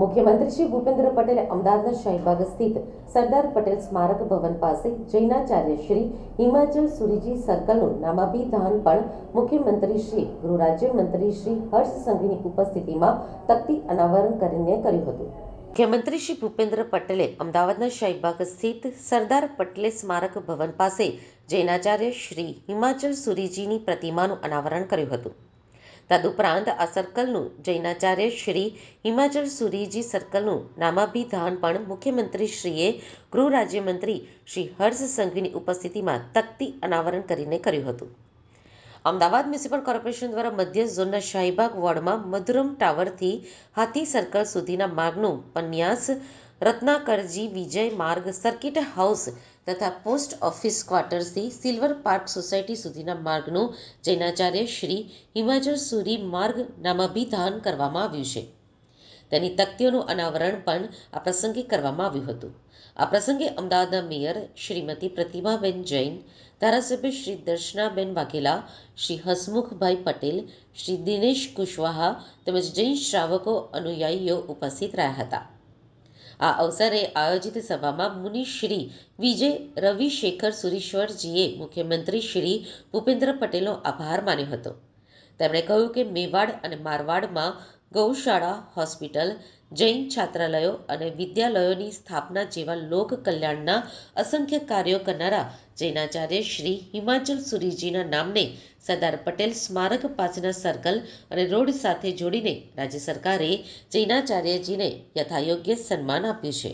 મુખ્યમંત્રી શ્રી ભૂપેન્દ્ર પટેલે અમદાવાદના શાહીબાગ સ્થિત સરદાર પટેલ સ્મારક ભવન પાસે જૈનાચાર્ય શ્રી હિમાચલ સુરીજી સર્કલનું નામાભિધાન પણ મુખ્યમંત્રી શ્રી, ગૃહ રાજ્યમંત્રી શ્રી હર્ષ સંઘવીની ઉપસ્થિતિમાં તકતી અનાવરણ કરીને કર્યું હતું. મુખ્યમંત્રી શ્રી ભૂપેન્દ્ર પટેલે અમદાવાદના શાહીબાગ સ્થિત સરદાર પટેલ સ્મારક ભવન પાસે જૈનાચાર્ય શ્રી હિમાચલ સુરીજીની પ્રતિમાનું અનાવરણ કર્યું હતું. તદુપરાંત આ સર્કલનું જૈનાચાર્ય શ્રી હિમાચલ સુરીજી સર્કલનું નામાભિધાન પણ મુખ્યમંત્રીશ્રીએ ગૃહ રાજ્યમંત્રી શ્રી હર્ષ સંઘવીની ઉપસ્થિતિમાં તકતી અનાવરણ કરીને કર્યું હતું. અમદાવાદ મ્યુનિસિપલ કોર્પોરેશન દ્વારા મધ્ય ઝોનના શાહીબાગ વોર્ડમાં મધુરમ ટાવરથી હાથી સર્કલ સુધીના માર્ગનું પન્યાસ રત્નાકરજી વિજય માર્ગ સર્કિટ હાઉસ તથા પોસ્ટ ઓફિસ ક્વાર્ટર્સથી સિલ્વર પાર્ક સોસાયટી સુધીના માર્ગનું જૈનાચાર્ય શ્રી હિમાચલ સુરી માર્ગ નામાભિધાન કરવામાં આવ્યું છે. તેની તકતીઓનું અનાવરણ પણ આ પ્રસંગે કરવામાં આવ્યું હતું. આ પ્રસંગે અમદાવાદના મેયર શ્રીમતી પ્રતિમાબેન જૈન, ધારાસભ્ય શ્રી દર્શનાબેન વાઘેલા, શ્રી હસમુખભાઈ પટેલ, શ્રી દિનેશ કુશવાહા તેમજ જૈન શ્રાવકો અનુયાયીઓ ઉપસ્થિત રહ્યા હતા. આ અવસરે આયોજિત સભામાં મુનિ શ્રી વિજય રવિશેખર સુરીશ્વરજીએ મુખ્યમંત્રી શ્રી ભૂપેન્દ્ર પટેલનો આભાર માન્યો હતો. તેમણે કહ્યું કે મેવાડ અને મારવાડમાં ગૌશાળા, હોસ્પિટલ, જૈન છાત્રાલયો અને વિદ્યાલયોની સ્થાપના જેવા લોક કલ્યાણના અસંખ્ય કાર્યો કરનારા જૈનાચાર્ય શ્રી હિમાચલ સુરીજીના નામને સરદાર પટેલ સ્મારક પાસના સર્કલ અને રોડ સાથે જોડીને રાજ્ય સરકારે જૈનાચાર્યજીને યથાયોગ્ય સન્માન આપ્યું છે.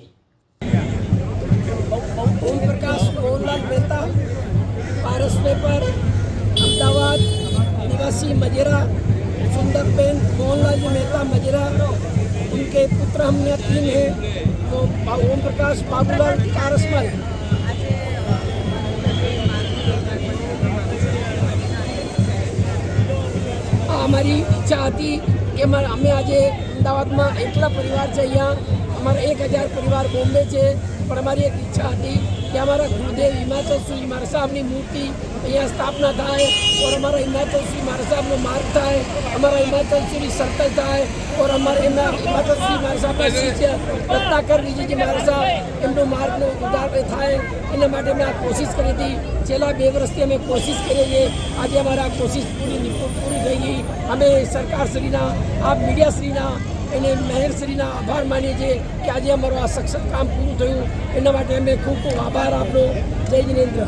અમદાવાદ, નિવાસી મજેરા सुंदरबेन मोहनलाल जी मेहता मजेरा उनके पुत्र हम यहाँ तीन हैं तो ओम प्रकाश बाबूलाल पारसमल આ અમારી ઈચ્છા હતી કે અમારે અમે આજે અમદાવાદમાં એકલા પરિવાર છે અહીંયા અમારા એક હજાર પરિવાર બોમ્બે છે પણ અમારી એક ઈચ્છા હતી કે અમારા ગુરુદેવ હિમાચલ શ્રી મારા મૂર્તિ અહીંયા સ્થાપના થાય ઓર અમારા હિમાચલ શ્રી મારા માર્ગ થાય, અમારા હિમાચલ શ્રી સર્કલ થાય ઓર અમારા એમના હિમાચલ શ્રી મારા સાહેબના શિષ્ય રત્નાકર વિજયજી મારા સાહેબ એમનો માર્ગનો ઉદાર થાય. એના માટે અમે આ કોશિશ કરી હતી. છેલ્લા બે વર્ષથી અમે કોશિશ કરી છીએ. આજે અમારા કોશિશ પૂરી પૂરી થઈ ગઈ. અમે સરકારશ્રીના આ મીડિયાશ્રીના એને મહેરશ્રીના આભાર માનીએ છીએ કે આજે અમારું આ સક્ષમ કામ પૂરું થયું. એના માટે અમે ખૂબ ખૂબ આભાર આપનો. જય જિનેન્દ્ર.